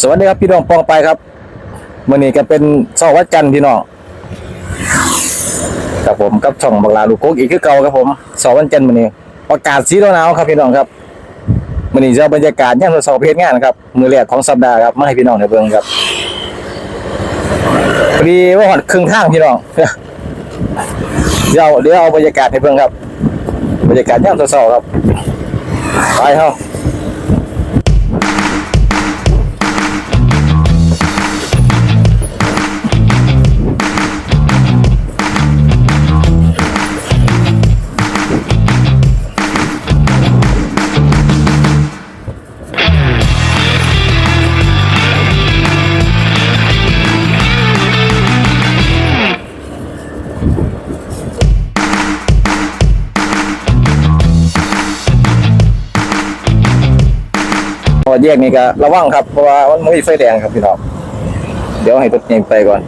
สวัสดีครับพี่น้องปองไปครับมื่อนี้ก็เป็นเสาร์วัดจันทร์พี่น้องครับผมกับช่องบักลาลูกโกกอีกคือเก่าครับผมสาร์วันจันทร์มื่อนี้ประกาศสีหนาวครับพี่น้องครับมื่อนี้จะบรรยากาศย่ามเสาร์เพชรงานครับมือแรกของสัปดาห์ครับมาให้พี่น้องได้เบิ่งครับพอดีว่าหอดครึ่งทางพี่น้องเดี๋ยวเดี๋ยวเอาบรรยากาศให้เบิ่งครับ บรรยากาศย่ามเสาร์ๆครับไปเฮา แยกนี่ก็ระวังครับเพราะว่ามันไม่มีไฟแดงครับพี่น้องเดี๋ยวให้รถเองไปก่อน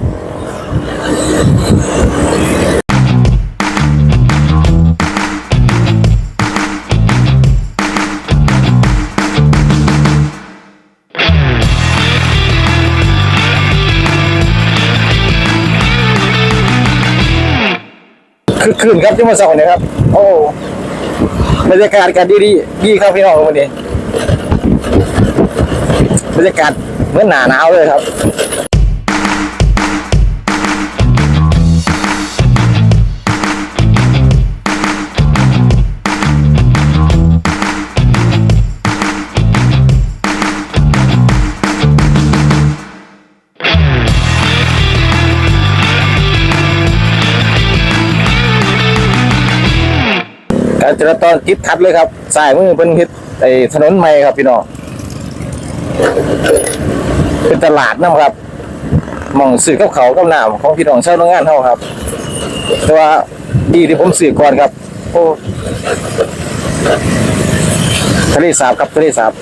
คือคืนครับที่มาสองเนี่ยครับ โอ้บรรยากาศกันดีดีดีครับพี่น้องวันนี้ รรยากาศเหมือนหนาหนาวเลยครับการจราจรติดขัดเลยครับสายมือเป็นทิศไอ้ถนนใหม่ครับพี่น้อง เป็นตลาดน้ำครับมองสื่อกับเขากับหนามของพี่น้องชาวโรงงานเท่าครับ แต่ว่าดีที่ผมสื่อก่อนครับโอ้ทะเลสาบครับทะเลสาบ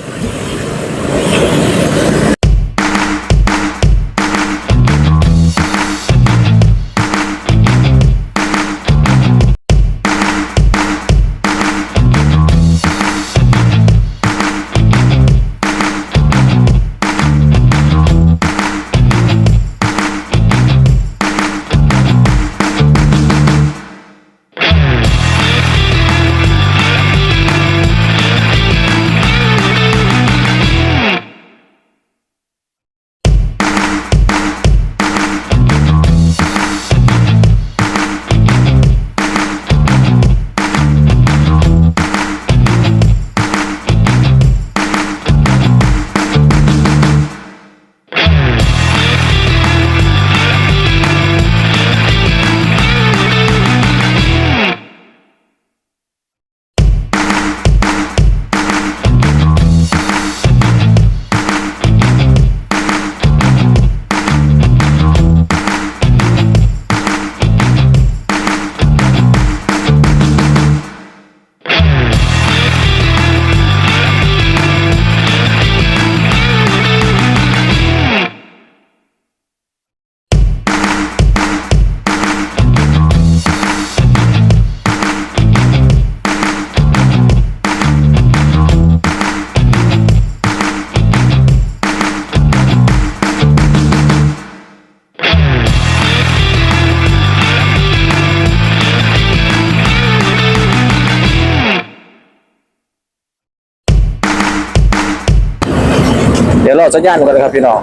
รอสัญญาณก่อนนะครับพี่น้อง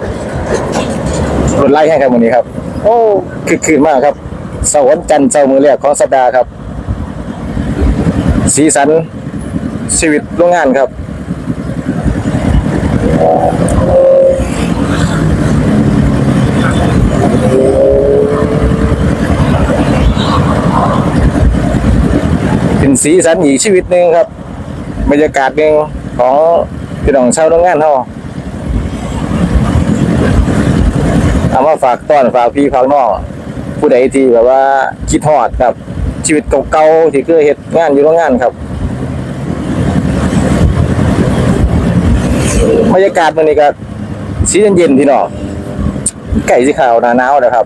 รถไล่ให้กันวันนี้ครับ โอ้คือคืนมากครับเสาร์วันจันทร์เสาร์มือแรกของสัปดาห์ครับ สีสันชีวิตโรงงานครับเป็นสีสันอีกชีวิตหนึ่งครับ บรรยากาศหนึ่งของพี่น้องชาวโรงงานเฮา เอามาฝากต้อนฝากพี่ฝากน้องผู้ใดที่แบบว่าคิดฮอดครับ ชีวิตเก่าๆที่เคยเฮ็ดงานอยู่โรงงานครับบรรยากาศมันนี่ก็สีเย็นๆพี่น้องไก่สีขาวหนาหนาวนะครับ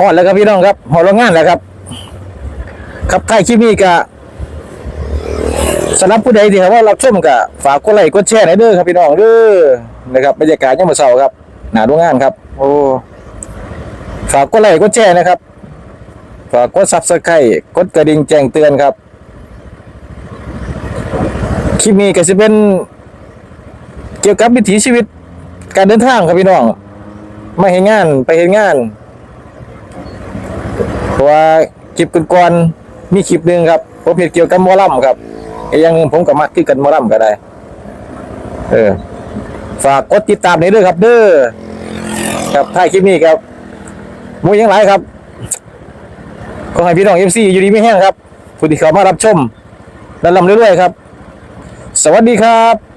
ฮอดแล้วครับพี่น้องครับฮอดโรงงานแล้วครับ ครับใครคลิปนี้ก็สำหรับผู้ใดที่ครับว่ารับชมก็ฝากกดไลค์กดแชร์หน่อยเด้อครับพี่น้องเด้อนะครับบรรยากาศยามมื้อเช้าครับหน้าโรงงานครับ โอ้ฝากกดไลค์กดแชร์นะครับฝากกด Subscribe กดกระดิ่งแจ้งเตือนครับคลิปนี้ก็จะเป็นเกี่ยวกับวิถีชีวิตการเดินทางครับพี่น้อง มาเห็นงานไปเห็นงานเพ ราะว่าคลิปก่อนๆมีคลิปหนึ่งครับผมเห็นเกี่ยวกับมอลำครับอย่างหนึ่งผมก็มักคือกันมอลำก็ได้ เออ ฝากกดติดตามนี้ด้วยครับ เด้อครับท้ายคลิปนี้ครับมูยังหลายครับขอให้พี่น้องเอฟซีอยู่ดีไม่แห้งครับผู้ที่เข้ามารับชมและลำเรื่อยๆครับ สวัสดีครับ